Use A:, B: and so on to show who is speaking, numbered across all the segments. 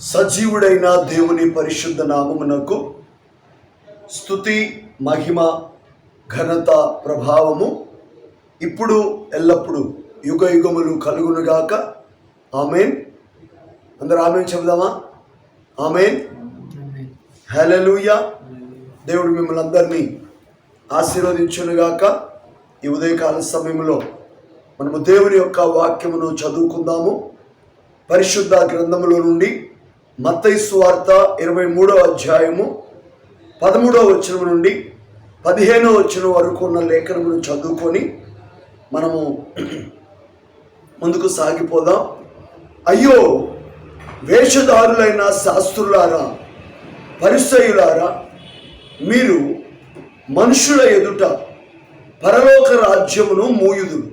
A: సజీవుడైన దేవుని పరిశుద్ధ నామమునకు స్థుతి మహిమ ఘనత ప్రభావము ఇప్పుడు ఎల్లప్పుడూ యుగ యుగములు కలుగునుగాక ఆమెన్. అందరు ఆమెన్ చెబుదామా? ఆమెన్. హల్లెలూయా. దేవుడు మిమ్మల్ని అందరినీ ఆశీర్వదించునుగాక ఈ ఉదయకాల సమయంలో మనము దేవుని యొక్క వాక్యమును చదువుకుందాము. పరిశుద్ధ గ్రంథములో నుండి మత్తయి వార్త ఇరవై మూడవ అధ్యాయము పదమూడవ వచనం నుండి పదిహేనవ వచనం వరకు ఉన్న లేఖనమును చదువుకొని మనము ముందుకు సాగిపోదాం. అయ్యో వేషధారులైన శాస్త్రులారా పరిసయులారా మీరు మనుషుల ఎదుట పరలోక రాజ్యమును మూయుదురు.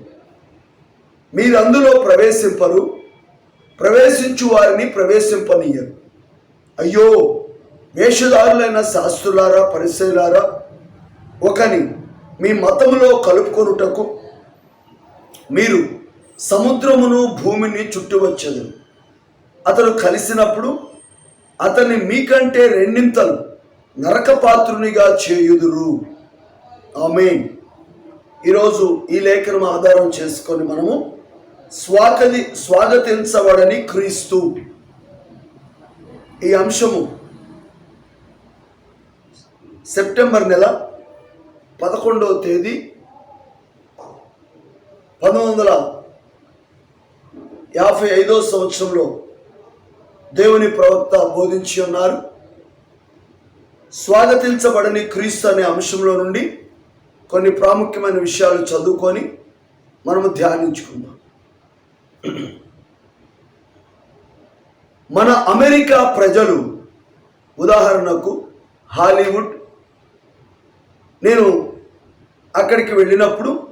A: మీరందులో ప్రవేశింపరు ప్రవేశించు వారిని ప్రవేశింపనీయరు. అయ్యో వేషధారులైన శాస్త్రులారా పరిశైలారా ఒకని మీ మతంలో కలుపుకొనుటకు మీరు సముద్రమును భూమిని చుట్టువచ్చదు అతడు కలిసినప్పుడు అతన్ని మీకంటే రెండింతలు నరకపాత్రునిగా చేయుదురు. ఆమె ఈరోజు ఈ లేఖను ఆధారం చేసుకొని మనము స్వాగతి స్వాగతించబడని క్రీస్తు ఈ అంశము సెప్టెంబర్ నెల పదకొండవ తేదీ పంతొమ్మిది వందల యాభై ఐదో సంవత్సరంలో దేవుని ప్రవక్త బోధించి ఉన్నారు. స్వాగతించబడని క్రీస్తు అనే అంశంలో నుండి కొన్ని ప్రాముఖ్యమైన విషయాలు చదువుకొని మనము ధ్యానించుకుందాం. మన అమెరికా ప్రజలు ఉదాహరణకు హాలీవుడ్ నేను అక్కడికి వెళ్ళినప్పుడు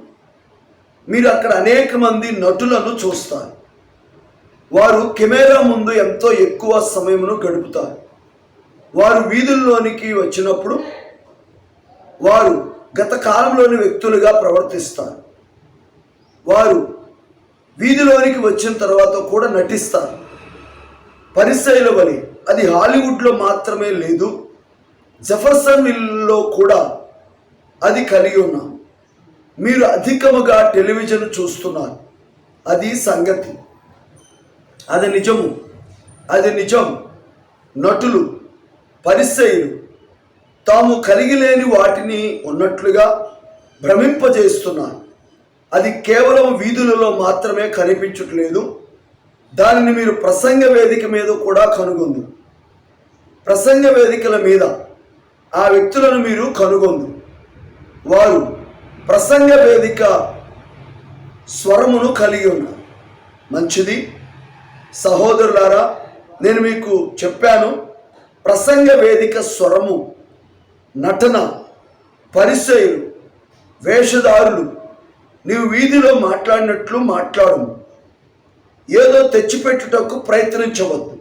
A: మీరు అక్కడ అనేక మంది నటులను చూస్తారు. వారు కెమెరా ముందు ఎంతో ఎక్కువ సమయమును గడుపుతారు. వారు వీధుల్లోనికి వచ్చినప్పుడు వారు గత కాలంలోని వ్యక్తులుగా ప్రవర్తిస్తారు. వారు వీధిలోనికి వచ్చిన తర్వాత కూడా నటిస్తారు. పరిసైల వలె. అది హాలీవుడ్లో మాత్రమే లేదు. జఫర్సన్ విల్లో కూడా అది కలిగి ఉన్నాం. మీరు అధికముగా టెలివిజన్ చూస్తున్నారు. అది సంగతి. అది నిజము. అది నిజం. నటులు పరిసయులు తాము కలిగి లేని వాటిని ఉన్నట్లుగా భ్రమింపజేస్తున్నారు. అది కేవలం వీధులలో మాత్రమే కనిపించట్లేదు. దానిని మీరు ప్రసంగ వేదిక మీద కూడా కనుగొందు. ప్రసంగ వేదికల మీద ఆ వ్యక్తులను మీరు కనుగొందు. వారు ప్రసంగ వేదిక స్వరమును కలిగి ఉన్నారు మంచిది. సహోదరులారా నేను మీకు చెప్పాను ప్రసంగ వేదిక స్వరము నటన పరిచయులు వేషధారులు నీవు వీధిలో మాట్లాడినట్లు మాట్లాడము. ఏదో తెచ్చిపెట్టుటకు ప్రయత్నించవద్దు.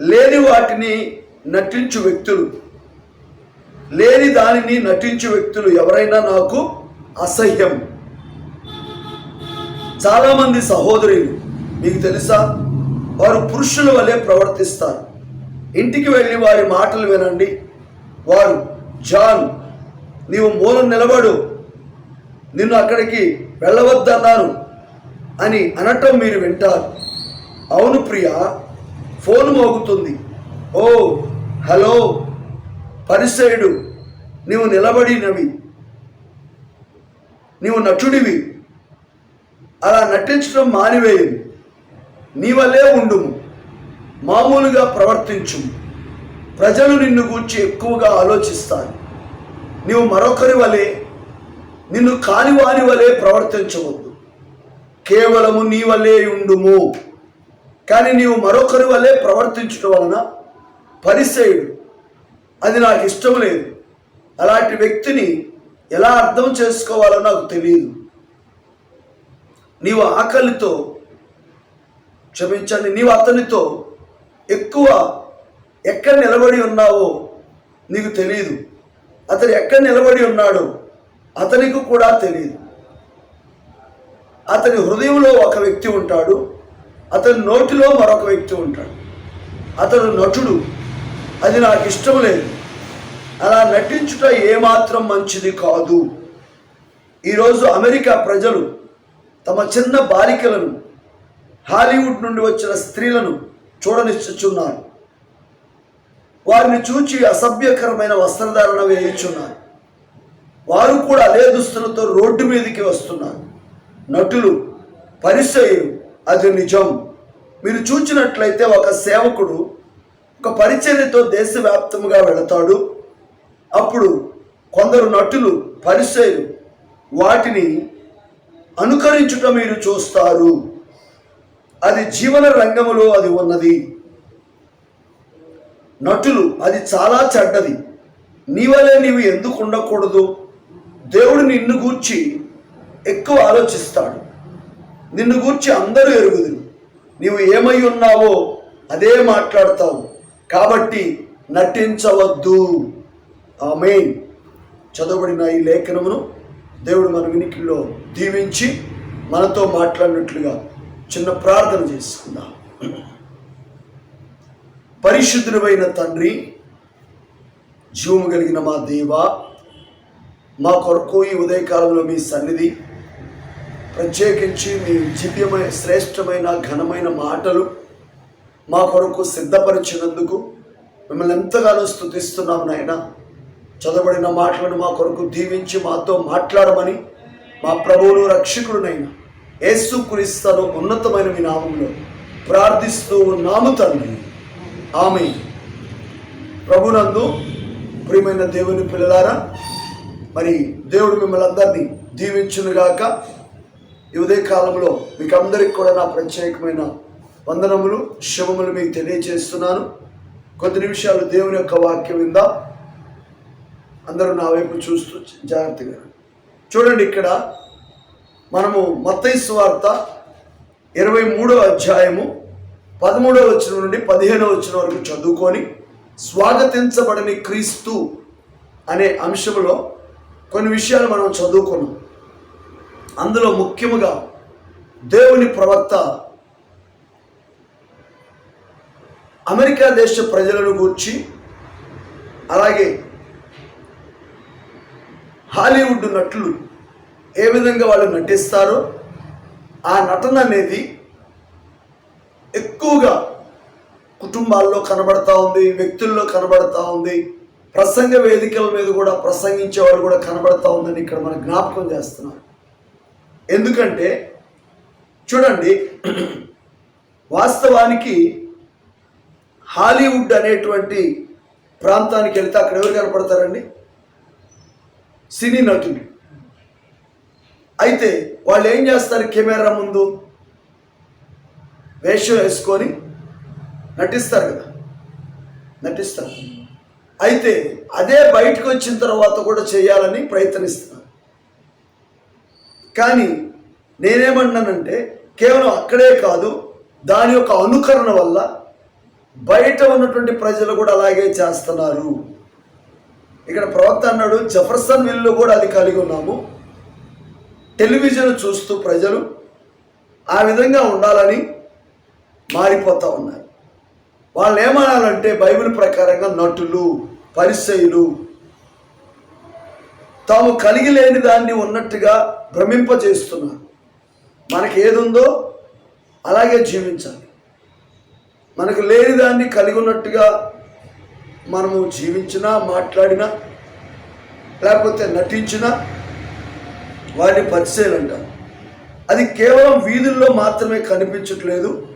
A: లేని వాటిని నటించు వ్యక్తులు లేని దానిని నటించు వ్యక్తులు ఎవరైనా నాకు అసహ్యం. చాలామంది సహోదరులు మీకు తెలుసా? వారు పురుషుల వలె ప్రవర్తిస్తారు. ఇంటికి వెళ్ళి వారి మాటలు వినండి. వారు జాన్ నీవు మూలం నిలబడు. నిన్ను అక్కడికి వెళ్ళవద్దన్నాను అని అనటం మీరు వింటారు. అవును ప్రియ ఫోన్ మోగుతుంది. ఓ హలో పరిసయుడు నీవు నిలబడినవి. నీవు నటుడివి. అలా నటించడం మానివేయు నీ వల్లే ఉండుము. మామూలుగా ప్రవర్తించు ప్రజలు నిన్ను గూర్చి ఎక్కువగా ఆలోచిస్తారు. నీవు మరొకరి వలె నిన్ను కాని వారి వలె ప్రవర్తించవద్దు. కేవలము నీ వల్లే ఉండుము. కానీ నీవు మరొకరి వల్లే ప్రవర్తించడం వలన పరిసేయుడు. అది నాకు ఇష్టం లేదు. అలాంటి వ్యక్తిని ఎలా అర్థం చేసుకోవాలో నాకు తెలియదు. నీవు ఆకలితో క్షమించండి. నీవు అతనితో ఎక్కువ ఎక్కడ నిలబడి ఉన్నావో నీకు తెలియదు. అతను ఎక్కడ నిలబడి ఉన్నాడో అతనికి కూడా తెలియదు. అతని హృదయంలో ఒక వ్యక్తి ఉంటాడు అతని నోటిలో మరొక వ్యక్తి ఉంటాడు. అతడు నటుడు అది నాకు ఇష్టం లేదు. అలా నటించుట ఏమాత్రం మంచిది కాదు. ఈరోజు అమెరికా ప్రజలు తమ చిన్న బాలికలను హాలీవుడ్ నుండి వచ్చిన స్త్రీలను చూడనిచ్చుచున్నారు. వారిని చూచి అసభ్యకరమైన వస్త్రధారణ వేయించున్నారు. వారు కూడా అదే దుస్తులతో రోడ్డు మీదకి వస్తున్నారు. నటులు పరిచయం అది నిజం. మీరు చూచినట్లయితే ఒక సేవకుడు ఒక పరిచర్యతో దేశవ్యాప్తంగా వెళతాడు. అప్పుడు కొందరు నటులు పరిచయం వాటిని అనుకరించుట మీరు చూస్తారు. అది జీవన రంగములో అది ఉన్నది. నటులు అది చాలా చెడ్డది. నీవలే నీవు ఎందుకు ఉండకూడదు? దేవుడు నిన్ను గూర్చి ఎక్కువ ఆలోచిస్తాడు. నిన్ను గూర్చి అందరూ ఎరుగుదురు. నీవు ఏమై ఉన్నావో అదే మాట్లాడతావు. కాబట్టి నటించవద్దు. ఆమె చదవబడిన ఈ లేఖనమును దేవుడు మన వినికిలో దీవించి మనతో మాట్లాడినట్లుగా చిన్న ప్రార్థన చేసుకుందాం. పరిశుద్ధుడమైన తండ్రి జీవము కలిగిన మా దేవ మా కొరకు ఈ ఉదయకాలంలో మీ సన్నిధి ప్రత్యేకించి మీ దివ్యమైన శ్రేష్టమైన ఘనమైన మాటలు మా కొరకు సిద్ధపరిచినందుకు మిమ్మల్ని ఎంతగానో స్థుతిస్తున్నాం నాయన. చదవబడిన మాటలను మా కొరకు దీవించి మాతో మాట్లాడమని మా ప్రభువును రక్షకుడునైన యేసు క్రీస్తును ఉన్నతమైన మీ నామంలో ప్రార్థిస్తూ ఉన్నాము తండ్రి ఆమె ప్రభునందు ప్రియమైన దేవుని పిల్లలారా మరి దేవుడు మిమ్మల్ని అందరినీ దీవించునుగాక ఈ ఉదయ కాలంలో మీకు అందరికి కూడా నా ప్రత్యేకమైన వందనములు శుభములు మీకు తెలియజేస్తున్నాను. కొద్ది నిమిషాలు దేవుని యొక్క వాక్యం విందా. అందరూ నా వైపు చూస్తూ జాగ్రత్తగా చూడండి ఇక్కడ మనము మత్తయి వార్త ఇరవై మూడో అధ్యాయము పదమూడవ వచ్చిన నుండి పదిహేనవ వచ్చిన వరకు చదువుకొని స్వాగతించబడని క్రీస్తు అనే అంశంలో కొన్ని విషయాలు మనం చదువుకున్నాం. అందులో ముఖ్యముగా దేవుని ప్రవక్త అమెరికా దేశ ప్రజలను గూర్చి అలాగే హాలీవుడ్ నటులు ఏ విధంగా వాళ్ళు నటిస్తారో ఆ నటన అనేది ఎక్కువగా కుటుంబాల్లో కనబడతా ఉంది వ్యక్తుల్లో కనబడతా ఉంది ప్రసంగ వేదికల మీద కూడా ప్రసంగించే వాళ్ళు కూడా కనబడతా ఉందని ఇక్కడ మనం జ్ఞాపకం చేస్తున్నారు ఎందుకంటే చూడండి వాస్తవానికి హాలీవుడ్ అనేటువంటి ప్రాంతానికి వెళ్తే అక్కడ ఎవరు కనపడతారండి? సినీ నటులు. అయితే వాళ్ళు ఏం చేస్తారు కెమెరా ముందు? వేషం వేసుకొని నటిస్తారు కదా. నటిస్తారు. అయితే అదే బయటకు వచ్చిన తర్వాత కూడా చేయాలని ప్రయత్నిస్తున్నారు. కానీ నేనేమన్నానంటే కేవలం అక్కడే కాదు దాని యొక్క అనుకరణ వల్ల బయట ఉన్నటువంటి ప్రజలు కూడా అలాగే చేస్తున్నారు. ఇక్కడ ప్రవక్త అన్నాడు జఫర్సన్ విల్లు కూడా అది కలిగి ఉన్నాము. టెలివిజన్ చూస్తూ ప్రజలు ఆ విధంగా ఉండాలని మారిపోతూ ఉన్నారు. వాళ్ళు ఏమనాలంటే బైబిల్ ప్రకారంగా నటులు పరిచయులు తాము కలిగి లేని దాన్ని ఉన్నట్టుగా భ్రమింపజేస్తున్నారు. మనకి ఏది ఉందో అలాగే జీవించాలి. మనకు లేని దాన్ని కలిగి ఉన్నట్టుగా మనము జీవించినా మాట్లాడినా లేకపోతే నటించినా వారిని పరిచయాలు అది కేవలం వీధుల్లో మాత్రమే కనిపించట్లేదు.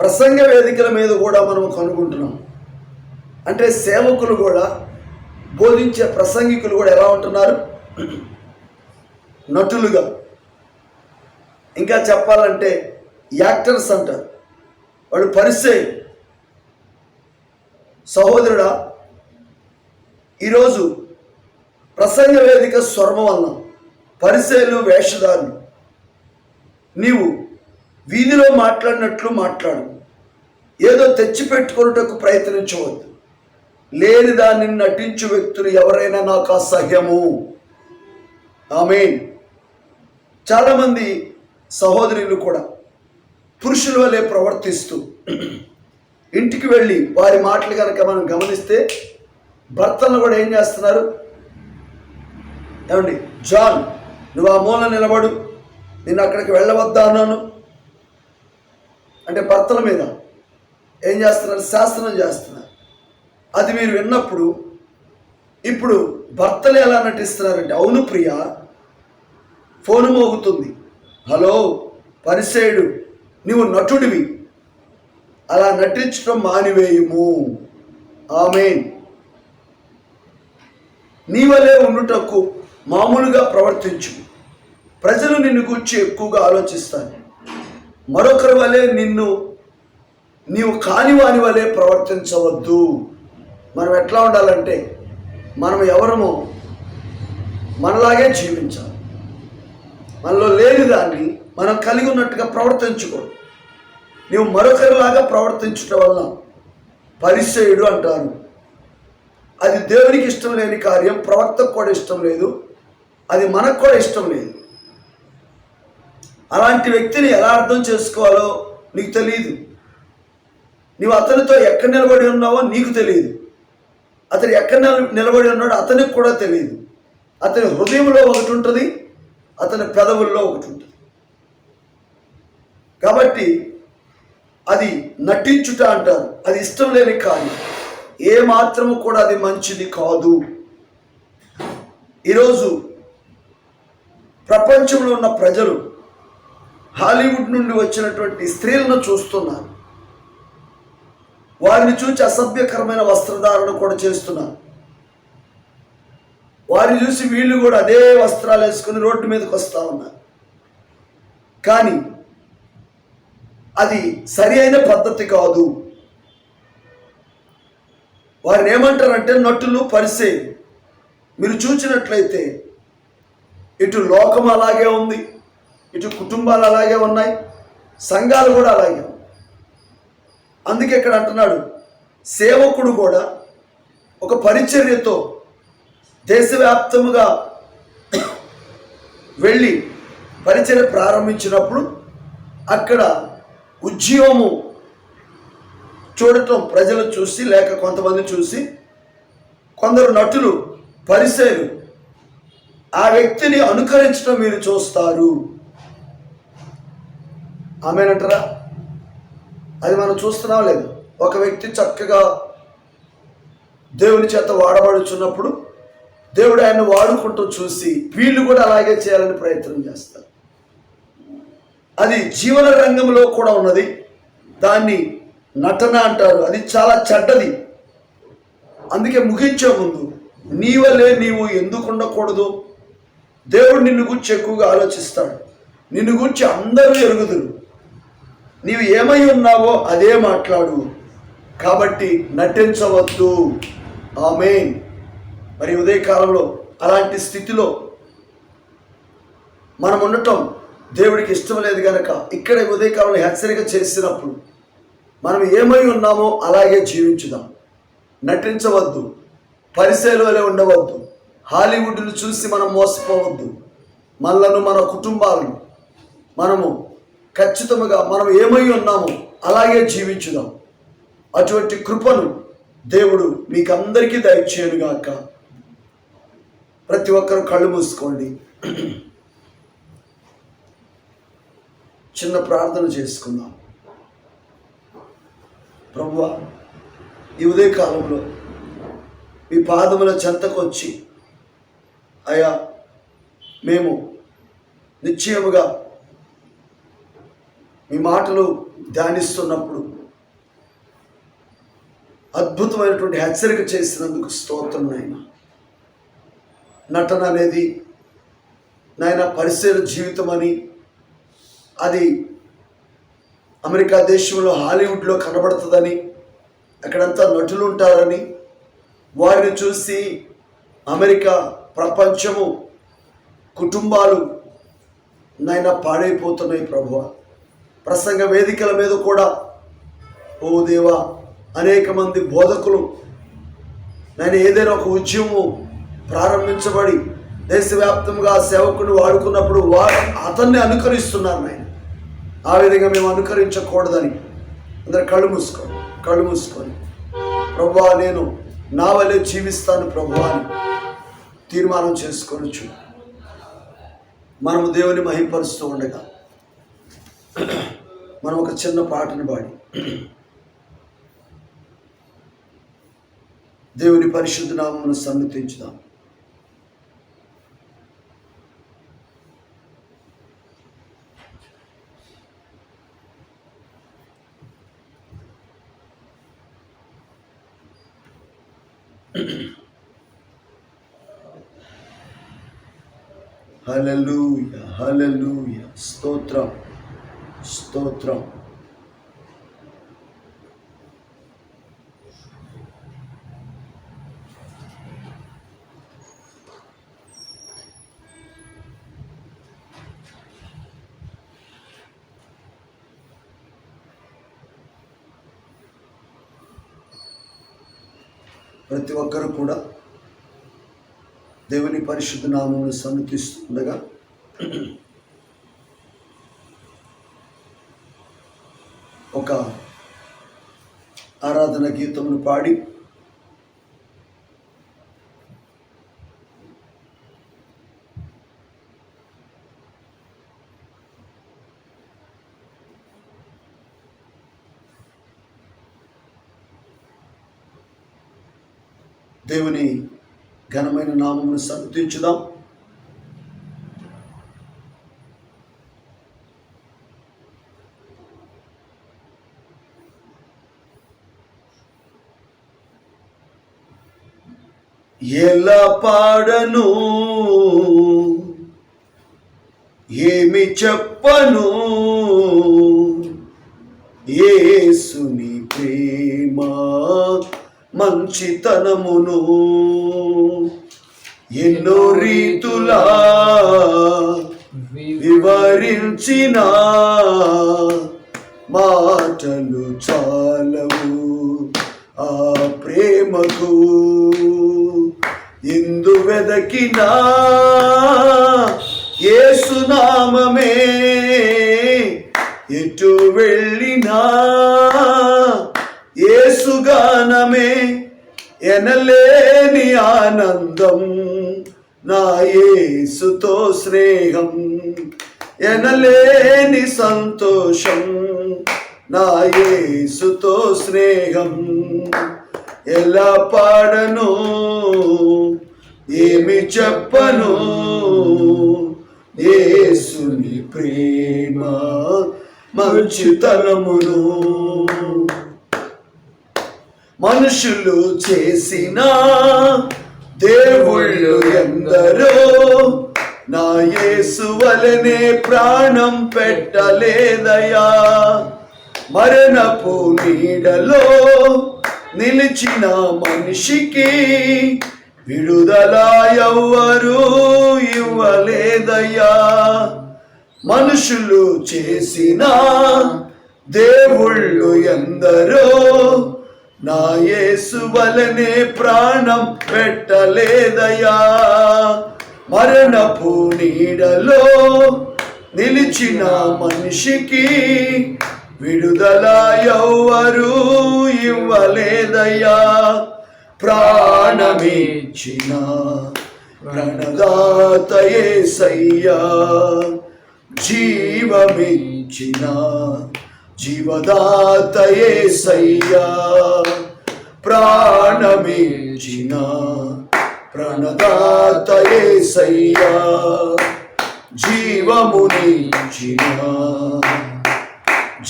A: ప్రసంగ వేదికల మీద కూడా మనం కనుగొంటున్నాం. అంటే సేవకులు కూడా బోధించే ప్రసంగికులు కూడా ఎలా ఉంటున్నారు? నటులుగా. ఇంకా చెప్పాలంటే యాక్టర్స్ అంటారు. వాడు పరిచయం. సహోదరుడా ఈరోజు ప్రసంగ వేదిక స్వర్మ వలన పరిసేలు వేషధారులు. నీవు వీధిలో మాట్లాడినట్లు మాట్లాడు. ఏదో తెచ్చిపెట్టుకొనుటకు ప్రయత్నించవద్దు. లేని దాన్ని నటించు వ్యక్తులు ఎవరైనా నాకు అసహ్యము. ఆమెన్. చాలామంది సహోదరులు కూడా పురుషుల వలె ప్రవర్తిస్తూ ఇంటికి వెళ్ళి వారి మాటలు కనుక మనం గమనిస్తే భర్తలను కూడా ఏం చేస్తున్నారు? ఏమండి? జాన్ నువ్వు ఆ మూల నిలబడు. నేను అక్కడికి వెళ్ళవద్దా అన్నాను. అంటే భర్తల మీద ఏం చేస్తున్నారు? శాసనం చేస్తున్నారు. అది మీరు విన్నప్పుడు ఇప్పుడు భర్తలు ఎలా నటిస్తున్నారంటే అవును ప్రియ ఫోను మోగుతుంది. హలో పరిసేయుడు నీవు నటుడివి. అలా నటించడం మానివేయము. ఆమె నీ వలే ఉండుటకు మామూలుగా ప్రవర్తించు. ప్రజలు నిన్ను గురించి ఎక్కువగా ఆలోచిస్తారు మరొకరి వలె నిన్ను నీవు కాని వాని వలె ప్రవర్తించవద్దు. మనం ఎట్లా ఉండాలంటే మనం ఎవరమో మనలాగే జీవించాలి. మనలో లేని దాన్ని మనం కలిగి ఉన్నట్టుగా ప్రవర్తించుకో. నీవు మరొకరిలాగా ప్రవర్తించటం వల్ల పరిచయుడు అంటారు. అది దేవునికి ఇష్టం లేని కార్యం ప్రవక్తకు కూడా ఇష్టం లేదు. అది మనకు కూడా ఇష్టం లేదు. అలాంటి వ్యక్తిని ఎలా అర్థం చేసుకోవాలో నీకు తెలియదు నీవు అతనితో ఎక్కడ నిలబడి ఉన్నావో నీకు తెలియదు అతను ఎక్కడ నిలబడి ఉన్నాడో అతనికి కూడా తెలియదు అతని హృదయంలో ఒకటి ఉంటుంది అతని పెదవుల్లో ఒకటి ఉంటుంది. కాబట్టి అది నటించుట అంటారు. అది ఇష్టం లేని కార్యం. ఏ మాత్రము కూడా అది మంచిది కాదు. ఈరోజు ప్రపంచంలో ఉన్న ప్రజలు హాలీవుడ్ నుండి వచ్చినటువంటి స్త్రీలను చూస్తున్నారు. వారిని చూసి అసభ్యకరమైన వస్త్రధారణ కూడా చేస్తున్నారు. వారిని చూసి వీళ్ళు కూడా అదే వస్త్రాలు వేసుకుని రోడ్డు మీదకి వస్తూ ఉన్నారు. కానీ అది సరి అయిన పద్ధతి కాదు. వారిని ఏమంటారంటే నటులు పరిసే మీరు చూసినట్లయితే ఇటు లోకం అలాగే ఉంది ఇటు కుటుంబాలు అలాగే ఉన్నాయి సంఘాలు కూడా అలాగే అందుకే ఇక్కడ అంటున్నాడు సేవకుడు కూడా ఒక పరిచర్యతో దేశవ్యాప్తముగా వెళ్ళి పరిచయం ప్రారంభించినప్పుడు అక్కడ ఉద్యమము చూడటం ప్రజలు చూసి లేక కొంతమంది చూసి కొందరు నటులు పరిసేరు ఆ వ్యక్తిని అనుకరించడం మీరు చూస్తారు. ఆమెనంటారా? అది మనం చూస్తున్నాం లేదు? ఒక వ్యక్తి చక్కగా దేవుని చేత వాడబడుచున్నప్పుడు దేవుడు ఆయన వాడుకుంటూ చూసి వీళ్ళు కూడా అలాగే చేయాలని ప్రయత్నం చేస్తారు. అది జీవన రంగంలో కూడా ఉన్నది. దాన్ని నటన అంటారు. అది చాలా చెడ్డది. అందుకే ముగించే ముందు నీ వల్లే నీవు ఎందుకు ఉండకూడదు? దేవుడు నిన్ను గురించి ఎక్కువగా ఆలోచిస్తాడు. నిన్ను గురించి అందరూ ఎరుగుదురు. నీవు ఏమై ఉన్నావో అదే మాట్లాడు. కాబట్టి నటించవద్దు. ఆమె మరి ఉదయకాలంలో అలాంటి స్థితిలో మనం ఉండటం దేవుడికి ఇష్టం లేదు కనుక ఇక్కడ ఉదయకాలంలో హెచ్చరిక చేసినప్పుడు మనం ఏమై ఉన్నామో అలాగే జీవించుదాం. నటించవద్దు. పరిశీలనలో ఉండవద్దు. హాలీవుడ్ను చూసి మనం మోసపోవద్దు. మనలను మన కుటుంబాలను మనము ఖచ్చితంగా మనం ఏమై ఉన్నామో అలాగే జీవించుదాం. అటువంటి కృపను దేవుడు మీకు అందరికీ దయచేయనుగాక. ప్రతి ఒక్కరు కళ్ళు మూసుకోండి. చిన్న ప్రార్థన చేసుకుందాం. ప్రభువ ఈ ఉదయకాలంలో మీ పాదముల చెంతకొచ్చి అయా మేము నిశ్చయముగా మీ మాటలు ధ్యానిస్తున్నప్పుడు అద్భుతమైనటువంటి హెచ్చరిక చేసినందుకు స్తోత్రం నాయన. నటన అనేది నాయన పరిసర జీవితం అని అది అమెరికా దేశంలో హాలీవుడ్లో కనబడుతుందని అక్కడంతా నటులు ఉంటారని వారిని చూసి అమెరికా ప్రపంచము కుటుంబాలు నాయన పాడైపోతున్నాయి ప్రభువ. ప్రసంగ వేదికల మీద కూడా ఓ దేవా అనేక మంది బోధకులు నేను ఏదైనా ఒక ఉద్యమం ప్రారంభించబడి దేశవ్యాప్తంగా ఆ సేవకుని వాడుకున్నప్పుడు వారు అతన్ని అనుకరిస్తున్నారు ఆయన ఆ విధంగా మేము అనుకరించకూడదని. అందరు కళ్ళు మూసుకోండి కళ్ళు మూసుకొని. ప్రభువా నేను నా వల్లే జీవిస్తాను ప్రభువా అని తీర్మానం చేసుకోవచ్చు మనము దేవుని మహిపరుస్తూ ఉండగా మనం ఒక చిన్న పాటను పాడి. దేవుని పరిశుద్ధ నామను సన్నతించుదాం హలలుయ హలలుయ స్తోత్రం స్తోత్రం ప్రతి ఒక్కరు కూడా దేవుని పరిశుద్ధ నామమును సన్నతిస్తుండగా ఒక ఆరాధన గీతమును పాడి దేవుని ఘనమైన నామమును సంతించుదాం ఎలా పాడను? ఏమి చెప్పను? ఏసుని ప్రేమ మంచితనమును ఎన్నో రీతులా వివరించిన మాటలు చాలవు ఆ ప్రేమకు. ఎందు వెదకినా ఏసునామమే ఎటు వెళ్ళినా గానమే ఎనలేని ఆనందం. నా యేసుతో స్నేహం ఎనలేని సంతోషం. నా యేసుతో స్నేహం ఎలా పాడను? ఏమి చెప్పను? యేసుని ప్రేమ మంచితనమును మనుషులు చేసిన దేవుళ్ళు ఎందరో? నా యేసు వలనే ప్రాణం పెట్టలేదయా మరణపు నీడలో నిలిచిన మనిషికి విడుదల ఎవ్వరూ ఇవ్వలేదయ్యా. మనుషులు చేసిన దేవుళ్ళు ఎందరో? నా యేసు వలనే ప్రాణం పెట్టలేదయా మరణపు నీడలో నిలిచిన మనిషికి విడుదల ఎవ్వరు ఇవ్వలేదయ్యా. ప్రాణమిచ్చిన ప్రణదాతయే సయ్యా జీవమిచ్చిన జీవదాతయే సయ్యా ప్రాణమిచ్చిన ప్రణదాతయే సయ్యా జీవమునిచ్చిన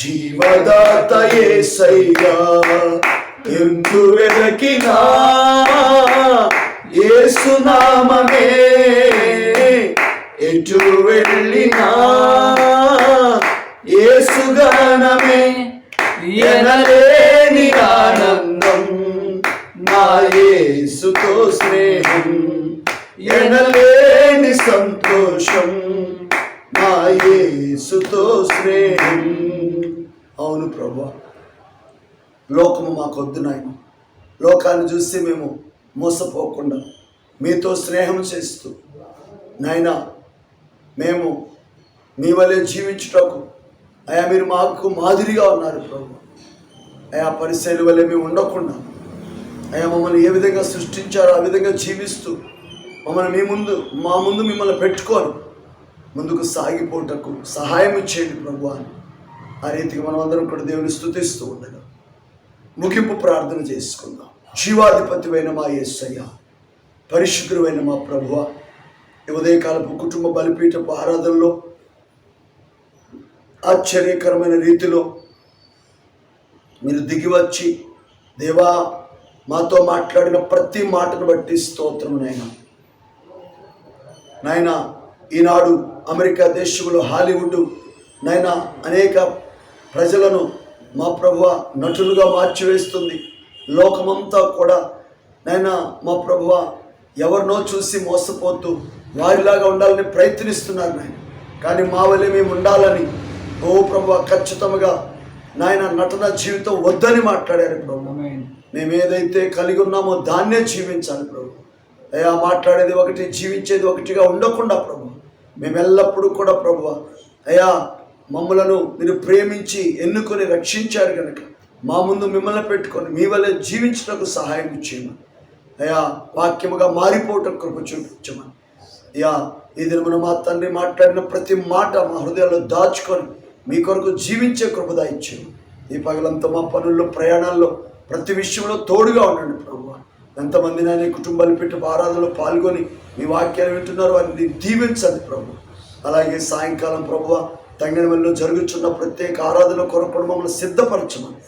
A: జీవదాతయే సయ్యా ఎందు వెదకినా ఏసునామమే ఎటు వెళ్ళినా ఏసుగానమే ఎనలేని ఆనందం. నా యేసుతో స్నేహం ఎనలేని సంతోషం. నా యేసుతో స్నేహం. అవును ప్రభా లోకము మాకొద్దు నాయన. లోకాన్ని చూసి మేము మోసపోకుండా మీతో స్నేహం చేస్తూ నాయన మేము మీ వలె జీవించుటకు అయా మీరు మాకు మాదిరిగా ఉన్నారు ప్రభు. అయా పరిశైలి వల్ల మేము ఉండకుండా అయా మమ్మల్ని ఏ విధంగా సృష్టించారో ఆ విధంగా జీవిస్తూ మమ్మల్ని మీ ముందు మా ముందు మిమ్మల్ని పెట్టుకొని ముందుకు సాగిపోటకు సహాయం ఇచ్చేయండి ప్రభు అని. ఆ రీతికి మనం అందరం కూడా దేవుని స్థుతిస్తూ ఉండగా ముగింపు ప్రార్థన చేసుకుందాం. జీవాధిపతివైన మా యేసయ్య పరిశుద్ధుడైన మా ప్రభువ ఉదయకాలపు కుటుంబ బలిపీఠపు ఆరాధనలో ఆశ్చర్యకరమైన రీతిలో మీరు దిగి వచ్చి దేవా మాతో మాట్లాడిన ప్రతి మాటను బట్టి స్తోత్రం నాయన. నాయన ఈనాడు అమెరికా దేశంలో హాలీవుడ్ నాయన అనేక ప్రజలను మా ప్రభువ నటులుగా మార్చివేస్తుంది. లోకమంతా కూడా నాయన మా ప్రభువ ఎవరినో చూసి మోసపోతూ వారిలాగా ఉండాలని ప్రయత్నిస్తున్నారు నాయన. కానీ మా వల్లే మేము ఉండాలని ఓ ప్రభు ఖచ్చితంగా నాయన నటన జీవితం వద్దని మాట్లాడారు ప్రభు. మేము ఏదైతే కలిగి ఉన్నామో దాన్నే జీవించాలి ప్రభు. అయ్యా మాట్లాడేది ఒకటి జీవించేది ఒకటిగా ఉండకుండా ప్రభు. మేము ఎల్లప్పుడూ కూడా ప్రభు అయ్యా మమ్మలను మీరు ప్రేమించి ఎన్నుకొని రక్షించారు కనుక మా ముందు మిమ్మల్ని పెట్టుకొని మీ వల్లే జీవించడానికి సహాయం చేయమని. అయ్యా వాక్యముగా మారిపోవటం కృప చూపించమని. అయ్యా ఈ దినమున మా తండ్రి మాట్లాడిన ప్రతి మాట మా హృదయాల్లో దాచుకొని మీ కొరకు జీవించే కృపద ఇచ్చాము ఈ పగలంతా మా పనుల్లో ప్రయాణాల్లో ప్రతి విషయంలో తోడుగా ఉండండి ప్రభు. ఎంతమంది నేను కుటుంబాలు పెట్టి ఆరాధనలో పాల్గొని మీ వాక్యాలు వింటున్నారు వారిని దీవించండి ప్రభు. అలాగే సాయంకాలం ప్రభువ తంగనవెల్లో జరుగుతున్న ప్రత్యేక ఆరాధన కొరకు మమ్మల్ని సిద్ధపరచమని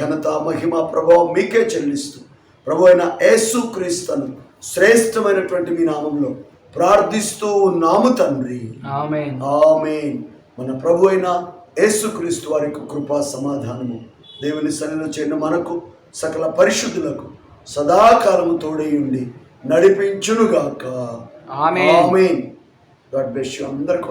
A: ఘనత మహిమ ప్రభావం మీకే చెల్లిస్తూ ప్రభు అయిన యేసు క్రీస్తును శ్రేష్టమైనటువంటి మీ నామంలో ప్రార్థిస్తూ ఉన్నాము తండ్రి.
B: ఆమేన్.
A: మన ప్రభు అయిన యేసుక్రీస్తు వారి యొక్క కృపా సమాధానము దేవుని సన్నిధిలో చేరిన మనకు సకల పరిశుద్ధులకు సదాకాలము తోడై ఉండి నడిపించునుగాక. ఆమేన్. గాడ్ బ్లెస్ యు అందరికీ.